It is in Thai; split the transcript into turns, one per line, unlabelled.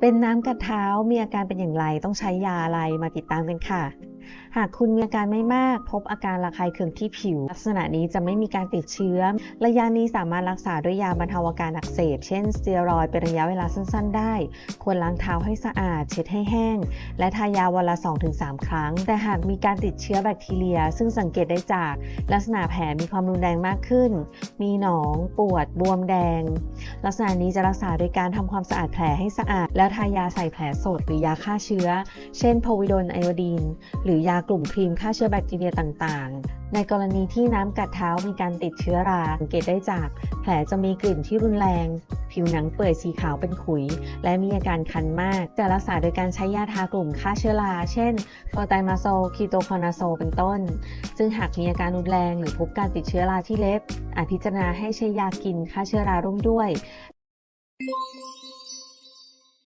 เป็นน้ำกัดเท้ามีอาการเป็นอย่างไรต้องใช้ยาอะไรมาติดตามกันค่ะ หากคุณมีอาการไม่มาก พบอาการระคายเคืองที่ผิว ลักษณะนี้จะไม่มีการติดเชื้อ ระยะนี้สามารถรักษาด้วยยาบรรเทาอาการอักเสบ เช่นสเตียรอยเป็นระยะเวลาสั้น ๆ ได้ ควรล้างเท้าให้สะอาด เช็ดให้แห้ง และทายาวันละ 2-3 ครั้ง แต่หากมีการติดเชื้อแบคทีเรีย ซึ่งสังเกตได้จากลักษณะแผลมีความรุนแรงมากขึ้น มีหนอง ปวด บวมแดง ลักษณะนี้จะรักษาโดยการทำความสะอาดแผลให้สะอาด แล้วทายาใส่แผลสดหรือยาฆ่าเชื้อ เช่นโพวิโดนไอโอดีนหรือยากลุ่มครีมฆ่าเชื้อแบคทีเรียต่างๆ ในกรณีที่น้ำกัดเท้ามีการติดเชื้อราสังเกตได้จาก แผลจะมีกลิ่นที่รุนแรง ผิวหนังเปื่อยสีขาวเป็นขุย และมีอาการคันมาก จะรักษาโดยการใช้ยาทากลุ่มฆ่าเชื้อรา เช่นโฟไตมาโซลคีโตคอนาโซเป็นต้น ซึ่งหากมีอาการรุนแรงหรือพบการติดเชื้อราที่เล็บอาจพิจารณาให้ใช้ยากินฆ่าเชื้อราร่วมด้วย